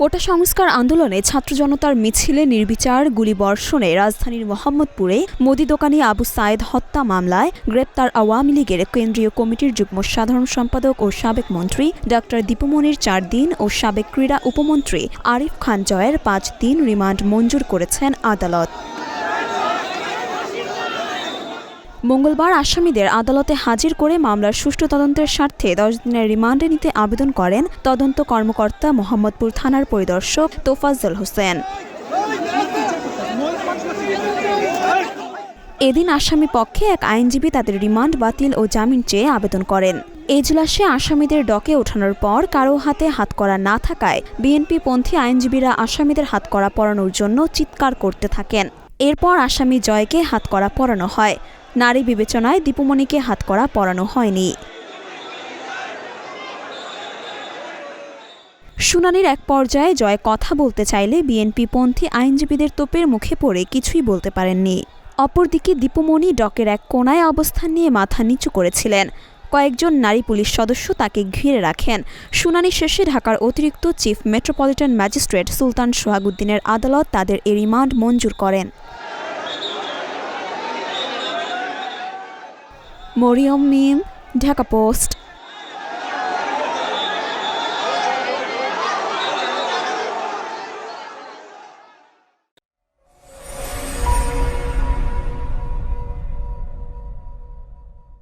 কোটা সংস্কার আন্দোলনে ছাত্র জনতার মিছিলে নির্বিচার গুলিবর্ষণে রাজধানীর মোহাম্মদপুরে মোদি দোকানি আবু সায়েদ হত্যা মামলায় গ্রেপ্তার আওয়ামী লীগের কেন্দ্রীয় কমিটির যুগ্ম সাধারণ সম্পাদক ও সাবেক মন্ত্রী ডক্টর দীপুমনির চার দিন ও সাবেক ক্রীড়া উপমন্ত্রী আরিফ খান জয়ের পাঁচ দিন রিমান্ড মঞ্জুর করেছেন আদালত। মঙ্গলবার আসামিদের আদালতে হাজির করে মামলার সুষ্ঠু তদন্তের স্বার্থে দশ দিনের রিমান্ডে নিতে আবেদন করেন তদন্ত কর্মকর্তা মোহাম্মদপুর থানার পরিদর্শক তোফাজ্জল হোসেন। এদিন আসামি পক্ষে এক আইনজীবী তাদের রিমান্ড বাতিল ও জামিন চেয়ে আবেদন করেন। এজলাসে আসামিদের ডকে ওঠানোর পর কারও হাতে হাতকড়া না থাকায় বিএনপি পন্থী আইনজীবীরা আসামিদের হাতকড়া পরানোর জন্য চিৎকার করতে থাকেন। এরপর আসামি জয়কে হাতকড়া পরানো হয়। নারী বিবেচনায় দীপুমণিকে হাতকড়া পরানো হয়নি। শুনানির এক পর্যায়ে জয় কথা বলতে চাইলে বিএনপি পন্থী আইনজীবীদের তোপের মুখে পড়ে কিছুই বলতে পারেননি। অপরদিকে দীপুমণি ডকের এক কোনায় অবস্থান নিয়ে মাথা নিচু করেছিলেন। কয়েকজন নারী পুলিশ সদস্য তাকে ঘিরে রাখেন। শুনানি শেষে ঢাকার অতিরিক্ত চিফ মেট্রোপলিটন ম্যাজিস্ট্রেট সুলতান সোহাগুদ্দিনের আদালত তাদের এ রিমান্ড মঞ্জুর করেন। মরিয়ম মিম ঢাকা পোস্ট।